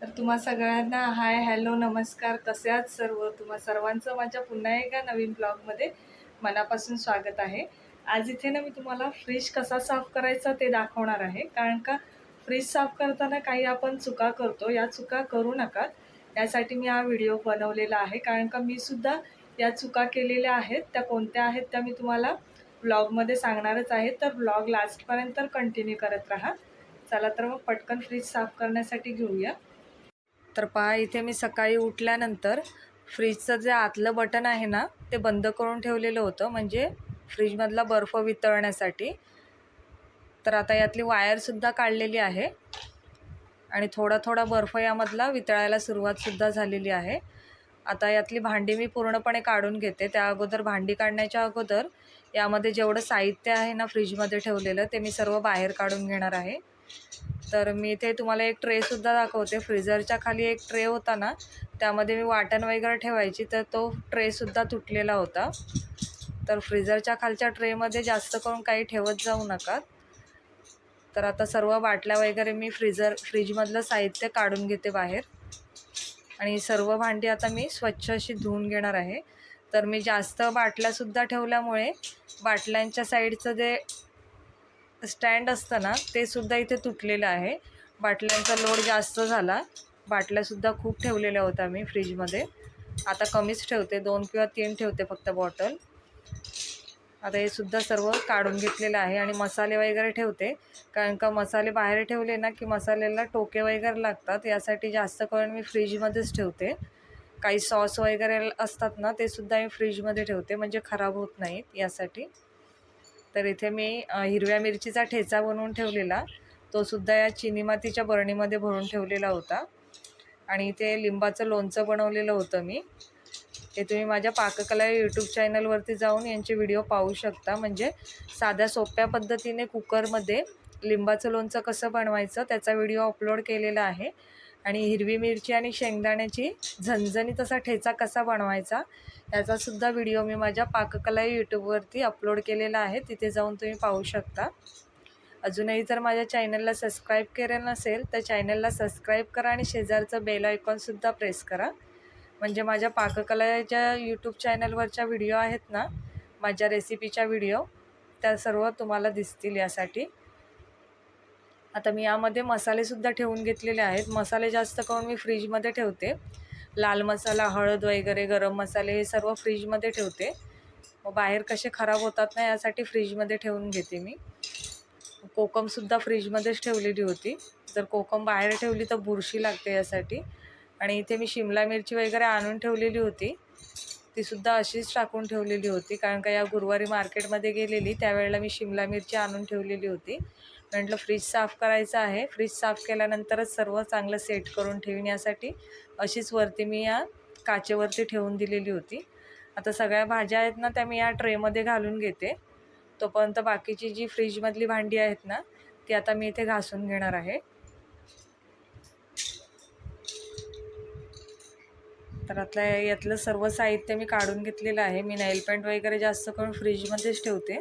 तर तुम्हा सगळ्यांना हाय हॅलो नमस्कार. कसे आहात सर्व? तुम्हा सर्वांचं माझ्या पुन्हा एका नवीन ब्लॉगमध्ये मनापासून स्वागत आहे. आज इथे ना मी तुम्हाला फ्रीज कसा साफ करायचा ते दाखवणार आहे. कारण का फ्रीज साफ करताना काही आपण चुका करतो या चुका करू नका. यासाठी मी हा व्हिडिओ बनवलेला आहे. कारण का मी सुद्धा या चुका केलेल्या आहेत. त्या कोणत्या आहेत त्या मी तुम्हाला ब्लॉगमध्ये सांगणारच आहे. तर ब्लॉग लास्टपर्यंत कंटिन्यू करत राहा. चला तर मग पटकन फ्रीज साफ करण्यासाठी घेऊया. तर पहा इथे मी सकाळी उठल्यानंतर फ्रीजचं जे आतलं बटन आहे ना ते बंद करून ठेवलेलं होतं. म्हणजे फ्रीजमधला बर्फ वितळण्यासाठी. तर आता यातली वायरसुद्धा काढलेली आहे. आणि थोडा थोडा बर्फ यामधला वितळायला सुरुवातसुद्धा झालेली आहे. आता यातली भांडी मी पूर्णपणे काढून घेते. त्या अगोदर भांडी काढण्याच्या अगोदर यामध्ये जेवढं साहित्य आहे ना फ्रीजमध्ये ठेवलेलं ते मी सर्व बाहेर काढून घेणार आहे. तर मी इथे तुम्हाला एक ट्रेसुद्धा दाखवते. फ्रीजरच्या खाली एक ट्रे होता ना त्यामध्ये मी वाटण वगैरे ठेवायची तर तो ट्रेसुद्धा तुटलेला होता. तर फ्रीजरच्या खालच्या ट्रेमध्ये जास्त करून काही ठेवत जाऊ नका. तर आता सर्व बाटल्या वगैरे मी फ्रीजर फ्रीजमधलं साहित्य काढून घेते बाहेर. आणि सर्व भांडी आता मी स्वच्छ अशी धुवून घेणार आहे. तर मी जास्त बाटल्यासुद्धा ठेवल्यामुळे बाटल्यांच्या साईडचं जे स्टँड असतं ना ते सुद्धा इथे तुटलेलं आहे. बाटल्यांचा लोड जास्त झाला. बाटल्यासुद्धा खूप ठेवलेल्या होत्या मी फ्रीजमध्ये. आता कमीच ठेवते. दोन किंवा तीन ठेवते फक्त बॉटल. आता हे सुद्धा सर्व काढून घेतलेलं आहे आणि मसाले वगैरे ठेवते. कारण का मसाले बाहेर ठेवले ना की मसाल्याला टोके वगैरे लागतात. यासाठी जास्त करून मी फ्रीजमध्येच ठेवते. काही सॉस वगैरे असतात ना ते सुद्धा मी फ्रीजमध्ये ठेवते. म्हणजे खराब होत नाहीत यासाठी. तर इथे मी हिरव्या मिरचीचा ठेचा बनवून ठेवलेला. तो सुद्धा या चिनी मातीच्या बरणीमध्ये भरून ठेवलेला होता. आणि इथे लिंबाचं लोणचं बनवलेलं होतं मी. हे तुम्ही माझ्या पाककला यूट्यूब चॅनलवरती जाऊन यांचे व्हिडिओ पाहू शकता. म्हणजे साध्या सोप्या पद्धतीने कुकरमध्ये लिंबाचं लोणचं कसं बनवायचं त्याचा व्हिडिओ अपलोड केलेला आहे. आणि हिरवी मिरची आणि शेंगदाण्याची झणझणीत असा ठेचा कसा बनवायचा याचासुद्धा व्हिडिओ मी माझ्या पाककला यूट्यूबवरती अपलोड केलेला आहे. तिथे जाऊन तुम्ही पाहू शकता. अजूनही जर माझ्या चॅनलला सबस्क्राईब केलं नसेल तर चॅनलला सबस्क्राईब करा आणि शेजारचं बेल आयकॉनसुद्धा प्रेस करा. म्हणजे माझ्या पाककलाच्या यूट्यूब चॅनलवरच्या व्हिडिओ आहेत ना माझ्या रेसिपीच्या व्हिडिओ त्या सर्व तुम्हाला दिसतील यासाठी. आता मी यामध्ये मसालेसुद्धा ठेवून घेतलेले आहेत. मसाले जास्त करून मी फ्रीजमध्ये ठेवते. लाल मसाला हळद वगैरे गरम मसाले हे सर्व फ्रीजमध्ये ठेवते. मग बाहेर कसे खराब होतात ना यासाठी फ्रीजमध्ये ठेवून घेते मी. कोकमसुद्धा फ्रीजमध्येच ठेवलेली होती. जर कोकम बाहेर ठेवली तर बुरशी लागते यासाठी. आणि इथे मी शिमला मिरची वगैरे आणून ठेवलेली होती. तीसुद्धा अशीच टाकून ठेवलेली होती. कारण का या गुरुवारी मार्केटमध्ये गेलेली त्यावेळेला मी शिमला मिरची आणून ठेवलेली होती. म्हटलं फ्रीज साफ करायचं आहे. फ्रीज साफ केल्यानंतरच सर्व चांगलं सेट करून ठेवण्यासाठी अशीच वरती मी या काचेवरती ठेवून दिलेली होती. आता सगळ्या भाज्या आहेत ना त्या मी या ट्रेमध्ये घालून घेते. तोपर्यंत बाकीची जी फ्रीजमधली भांडी आहेत ना ती आता मी इथे घासून घेणार आहे. तर आता यातलं सर्व साहित्य मी काढून घेतलेलं आहे. मी नेल पेंट वगैरे जास्त करून फ्रीजमध्येच ठेवते.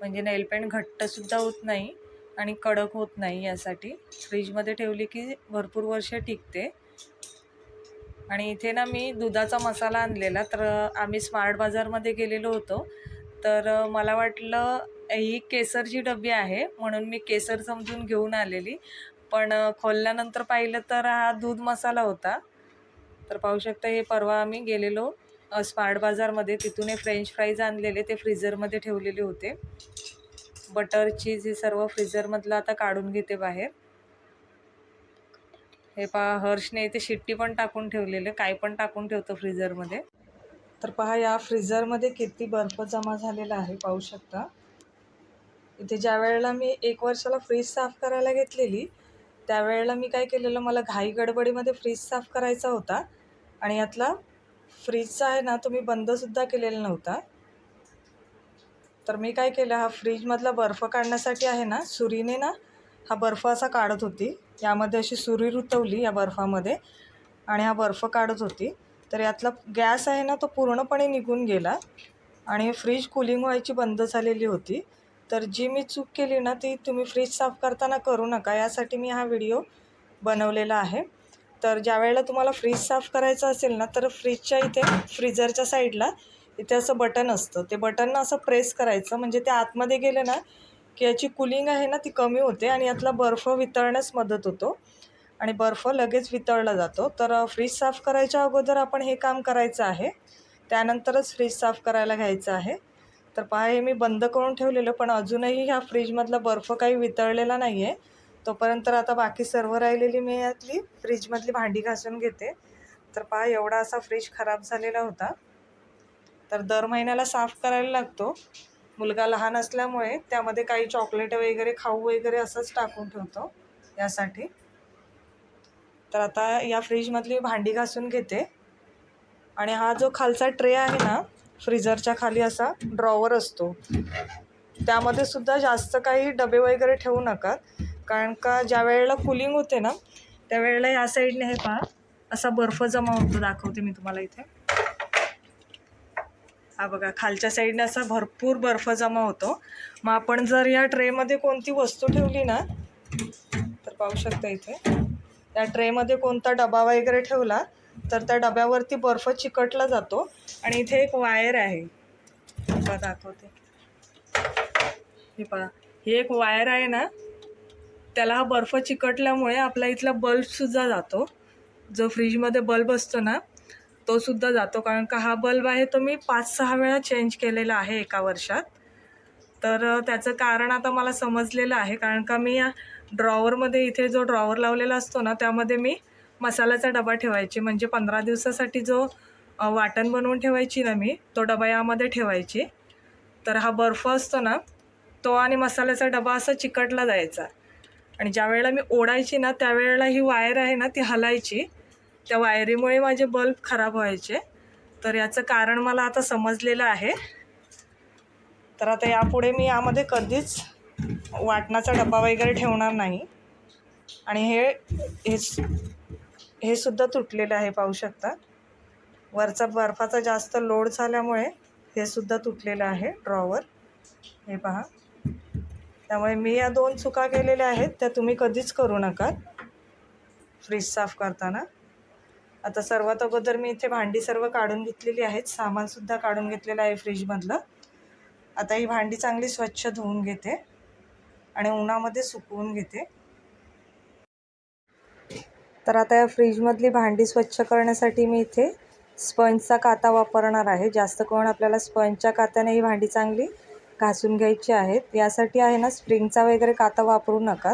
म्हणजे नेल पेंट घट्टसुद्धा होत नाही आणि कडक होत नाही यासाठी. फ्रीजमध्ये ठेवली की भरपूर वर्ष टिकते. आणि इथे ना मी दुधाचा मसाला आणलेला. तर आम्ही स्मार्ट बाजारमध्ये गेलेलो होतो. तर मला वाटलं ही केसरची डबी आहे. म्हणून मी केसर समजून घेऊन आलेली. पण खोलल्यानंतर पाहिलं तर हा दूध मसाला होता. तर पाहू शकता हे परवा आम्ही गेलेलो स्मार्ट बाजारमध्ये. तिथून हे फ्रेंच फ्राईज आणलेले ते फ्रीझरमध्ये ठेवलेले होते. बटर चीज हे सर्व फ्रीझरमधलं आता काढून घेते बाहेर. हे पहा हर्षने इथे शिट्टी पण टाकून ठेवलेले काय पण टाकून ठेवतो फ्रीझरमध्ये तर पहा या फ्रीझरमध्ये किती बर्फ जमा झालेला आहे पाहू शकता. इथे ज्या वेळेला मी एक वर्षाला फ्रीज साफ करायला घेतलेली त्यावेळेला मी काय केलेलं मला घाई गडबडीमध्ये फ्रीज साफ करायचा होता आणि यातला फ्रीजचा आहे ना तो मी बंदसुद्धा केलेला नव्हता. तर मी काय केलं हा फ्रीजमधला बर्फ काढण्यासाठी आहे ना सुरीने ना हा बर्फ असा काढत होती. यामध्ये अशी सुरी रुतवली या बर्फामध्ये आणि हा बर्फ काढत होती. तर यातला गॅस आहे ना तो पूर्णपणे निघून गेला आणि फ्रीज कूलिंग व्हायची बंद झालेली होती. तर जी मी चूक केली ना ती तुम्ही फ्रीज साफ करताना करू नका. यासाठी मी हा व्हिडिओ बनवलेला आहे. तर ज्या वेळेला तुम्हाला फ्रीज साफ करायचं असेल ना तर फ्रीजच्या इथे फ्रीजरच्या साईडला इथे असं बटन असतं. ते बटननं असं प्रेस करायचं. म्हणजे ते आतमध्ये गेले ना की याची कुलिंग आहे ना ती कमी होते आणि यातला बर्फ वितळण्यास मदत होतो. आणि बर्फ लगेच वितळला जातो. तर फ्रीज साफ करायच्या अगोदर आपण हे काम करायचं आहे. त्यानंतरच फ्रीज साफ करायला घ्यायचं आहे. तर पहा हे मी बंद करून ठेवलेलं पण अजूनही ह्या फ्रीजमधला बर्फ काही वितळलेला नाही आहे तोपर्यंत आता बाकी सर्व राहिलेली मी यातली फ्रीजमधली भांडी घासून घेते. तर पहा एवढा असा फ्रीज खराब झालेला होता. तर दर महिन्याला साफ करायला लागतो. मुलगा लहान असल्यामुळे त्यामध्ये काही चॉकलेट वगैरे खाऊ वगैरे असंच टाकून ठेवतो यासाठी. तर आता या फ्रीजमधली भांडी घासून घेते. आणि हा जो खालचा ट्रे आहे ना फ्रीजरच्या खाली असा ड्रॉवर असतो. त्यामध्ये सुद्धा जास्त काही डबे वगैरे ठेवू नका. कारण का ज्या वेळेला कुलिंग होते ना त्यावेळेला या साईडने हे पहा. असा बर्फ जमा होतो दाखवते मी तुम्हाला इथे. हा बघा खालच्या साईडने असा भरपूर बर्फ जमा होतो. मग आपण जर या ट्रेमध्ये कोणती वस्तू ठेवली ना तर पाहू शकता इथे. त्या ट्रेमध्ये कोणता डबा वगैरे ठेवला तर त्या डब्यावरती बर्फ चिकटला जातो आणि इथे एक वायर आहे. बघा दाखवते. हे पहा ही एक वायर आहे ना त्याला हा बर्फ चिकटल्यामुळे आपला इथला बल्बसुद्धा जातो. जो फ्रीजमध्ये बल्ब असतो ना तोसुद्धा जातो. कारण का हा बल्ब आहे तो मी पाच सहा वेळा चेंज केलेला आहे एका वर्षात. तर त्याचं कारण आता मला समजलेलं आहे. कारण का मी या ड्रॉवरमध्ये इथे जो ड्रॉवर लावलेला असतो ना त्यामध्ये मी मसाल्याचा डबा ठेवायची म्हणजे पंधरा दिवसासाठी जो वाटण बनवून ठेवायची ना मी तो डबा यामध्ये ठेवायची. तर हा बर्फ असतो ना तो आणि मसाल्याचा डबा असा चिकटला जायचा. आणि ज्या वेळेला मी ओढायची ना त्यावेळेला ही वायर आहे ना ती हलायची. त्या वायरीमुळे माझे बल्ब खराब व्हायचे. तर याचं कारण मला आता समजलेलं आहे. तर आता यापुढे मी यामध्ये कधीच वाटणाचा डबा वगैरे ठेवणार नाही. आणि हे हे हे सुद्धा तुटलेलं आहे पाहू शकता. वरचा बर्फाचा जास्त लोड झाल्यामुळे हे सुद्धा तुटलेलं आहे ड्रॉवर हे पहा. त्यामुळे मी या दोन चुका केलेल्या आहेत त्या तुम्ही कधीच करू नका. फ्रीज साफ करताना. आता सर्वात अगोदर मी इथे भांडी सर्व काढून घेतलेली आहेत सामानसुद्धा काढून घेतलेलं आहे फ्रीजमधलं आता ही भांडी चांगली स्वच्छ धुवून घेते आणि उन्हामध्ये सुकवून घेते. तर आता या फ्रीजमधली भांडी स्वच्छ करण्यासाठी मी इथे स्पंजचा काता वापरणार आहे. जास्त करून आपल्याला स्पंजच्या कात्याने ही भांडी चांगली घासून घ्यायची आहेत. यासाठी आहे ना स्प्रिंगचा वगैरे काता वापरू नका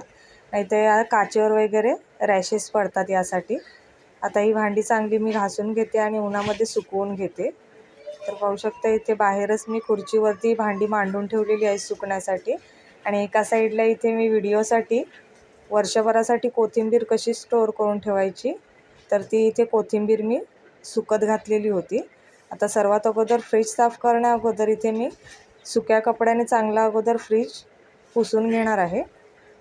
नाही तर या काचेवर वगैरे रॅशेस पडतात यासाठी. आता ही भांडी चांगली मी घासून घेते आणि उन्हामध्ये सुकवून घेते. तर पाहू शकता इथे बाहेरच मी खुर्चीवरती भांडी मांडून ठेवलेली आहे सुकण्यासाठी. आणि एका साईडला इथे मी व्हिडिओसाठी वर्षभरासाठी कोथिंबीर कशी स्टोअर करून ठेवायची? तर ती इथे कोथिंबीर मी सुकत घातलेली होती. आता सर्वात अगोदर फ्रीज साफ करण्या अगोदर इथे मी सुक्या कपड्याने चांगला अगोदर फ्रीज पुसून घेणार आहे.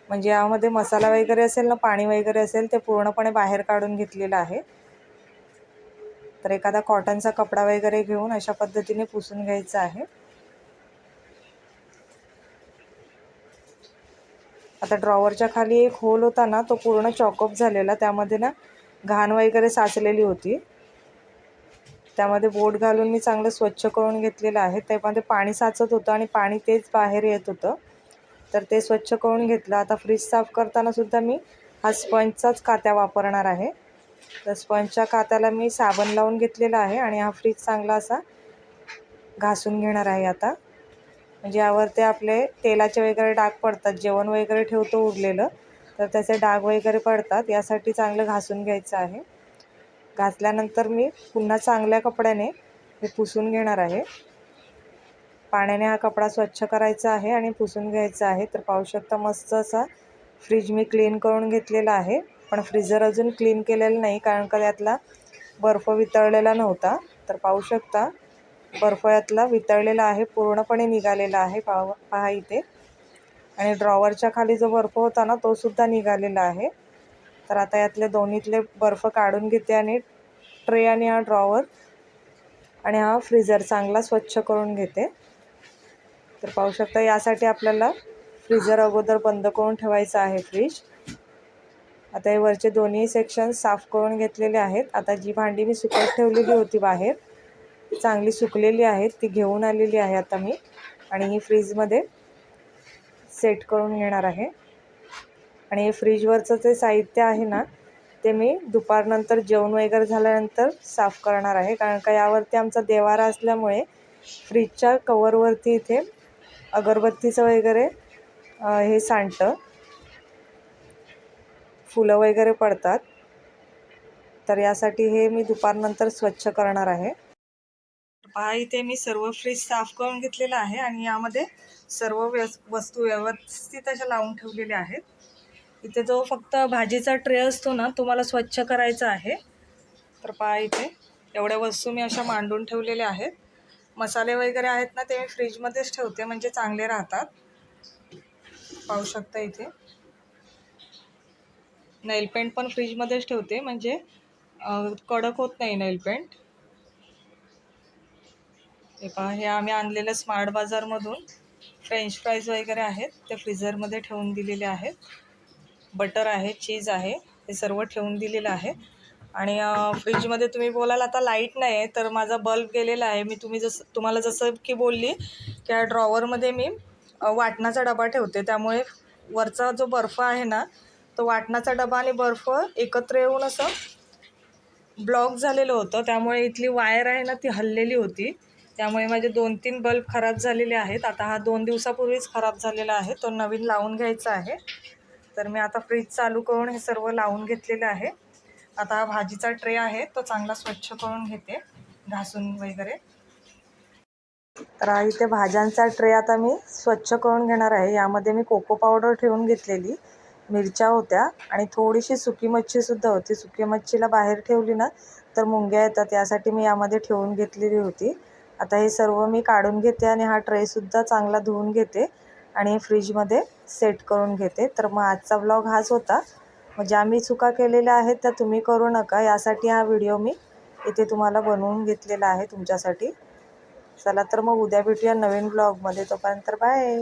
म्हणजे यामध्ये मसाला वगैरे असेल ना पाणी वगैरे असेल ते पूर्णपणे बाहेर काढून घेतलेलं आहे. तर एखादा कॉटनचा कपडा वगैरे घेऊन अशा पद्धतीने पुसून घ्यायचं आहे. आता ड्रॉवरच्या खाली एक होल होता ना तो पूर्ण चॉकअप झालेला. त्यामध्ये ना घाण वगैरे साचलेली होती. त्यामध्ये बोट घालून मी चांगलं स्वच्छ करून घेतलेलं आहे. त्यामध्ये पाणी साचत होतं आणि पाणी तेच बाहेर येत होतं. तर ते स्वच्छ करून घेतलं. आता फ्रीज साफ करताना सुद्धा मी हा स्पंजचाच कात्या वापरणार आहे. तर स्पंजच्या कात्याला मी साबण लावून घेतलेला आहे आणि हा फ्रीज चांगला असा घासून घेणार आहे आता. म्हणजे यावर ते आपले तेलाचे वगैरे डाग पडतात जेवण वगैरे ठेवतो उरलेलं तर त्याचे डाग वगैरे पडतात यासाठी चांगलं घासून घ्यायचं आहे. घासल्यानंतर मी पुन्हा चांगल्या कपड्याने हे पुसून घेणार आहे. पाण्याने हा कपडा स्वच्छ करायचा आहे आणि पुसून घ्यायचा आहे. तर पाहू शकता मस्त असा फ्रीज मी क्लीन करून घेतलेला आहे. पण फ्रीजर अजून क्लीन केलेलं नाही कारण का त्यातला बर्फ वितळलेला नव्हता. तर पाहू शकता बर्फ यातला वितळलेला आहे पूर्णपणे निघालेला आहे पाहा पहा इथे. आणि ड्रॉवरच्या खाली जो बर्फ होता ना तो सुद्धा निघालेला आहे. तर आता यातले दोन्हीतले बर्फ काढून घेते आणि ट्रे आणि हा ड्रॉवर आणि हा फ्रीजर चांगला स्वच्छ करून घेते. तर पाहू शकता यासाठी आपल्याला फ्रीजर अगोदर बंद करून ठेवायचं आहे फ्रीज आता हे वरचे दोन्ही सेक्शन साफ करून घेतलेले आहेत. आता जी भांडी मी सुकत ठेवलेली होती बाहेर ती चांगली सुकलेली आहेत ती घेऊन आलेली आहे आता मी. आणि ही फ्रीजमध्ये सेट करून घेणार आहे. आणि हे फ्रीजवरचं जे साहित्य आहे ना ते मी दुपारनंतर जेवण वगैरे झाल्यानंतर साफ करणार आहे. कारण का यावरती आमचा देवारा असल्यामुळे फ्रीजच्या कवरवरती इथे अगरबत्तीचं वगैरे हे सांडतं. फुलं वगैरे पडतात. तर यासाठी हे मी दुपारनंतर स्वच्छ करणार आहे. पहा इथे मी सर्व फ्रीज साफ करून घेतलेला आहे आणि यामध्ये सर्व व्यस वस्तू व्यवस्थित अशा लावून ठेवलेल्या आहेत. इथे जो फक्त भाजीचा ट्रे असतो ना तो मला स्वच्छ करायचा आहे. तर पहा इथे एवढ्या वस्तू मी अशा मांडून ठेवलेल्या आहेत. मसाले वगैरे आहेत ना ते मी फ्रीजमध्येच ठेवते म्हणजे चांगले राहतात. पाहू शकता इथे. नेल पेंट पण फ्रीजमध्येच ठेवते म्हणजे कडक होत नाही नेल पेंट हे पहा हे आम्ही आणलेलं स्मार्ट बाजारमधून फ्रेंच फ्राईज वगैरे आहेत. ते फ्रीझरमध्ये ठेवून दिलेले आहेत. बटर आहे चीज आहे हे सर्व ठेवून दिलेलं आहे. आणि फ्रीजमध्ये तुम्ही बोलाल आता लाइट नाही आहे तर माझा बल्ब गेलेला आहे. मी तुम्ही जसं तुम्हाला जसं की बोलली त्या ड्रॉवरमध्ये मी वाटणाचा डबा ठेवते. त्यामुळे वरचा जो बर्फ आहे ना तो वाटणाचा डबा आणि बर्फ एकत्र येऊन असं ब्लॉक झालेलं होतं. त्यामुळे इथली वायर आहे ना ती हललेली होती. त्यामुळे माझे दोन तीन बल्ब खराब झालेले आहेत. आता हा दोन दिवसापूर्वीच खराब झालेला आहे. तो नवीन लावून घ्यायचा आहे. तर मी आता फ्रीज चालू करून हे सर्व लावून घेतलेलं आहे. आता हा भाजीचा ट्रे आहे. तो चांगला स्वच्छ करून घेते. घासून वगैरे. तर हा इथे भाज्यांचा ट्रे आता मी स्वच्छ करून घेणार आहे. यामध्ये मी कोको पावडर ठेवून घेतलेली. मिरच्या होत्या. आणि थोडीशी सुकी मच्छीसुद्धा होती. सुकी मच्छीला बाहेर ठेवली ना तर मुंग्या येतात. यासाठी मी यामध्ये ठेवून घेतलेली होती. आता हे सर्व मी काढून घेते आणि हा ट्रेसुद्धा चांगला धुवून घेते आणि फ्रीजमध्ये सेट करून घेते. तर मग आजचा ब्लॉग हाच होता. मग ज्या मी चुका केलेल्या आहेत त्या तुम्ही करू नका. यासाठी हा व्हिडिओ मी इथे तुम्हाला बनवून घेतलेला आहे तुमच्यासाठी. चला तर मग उद्या भेटूया नवीन ब्लॉगमध्ये तोपर्यंत बाय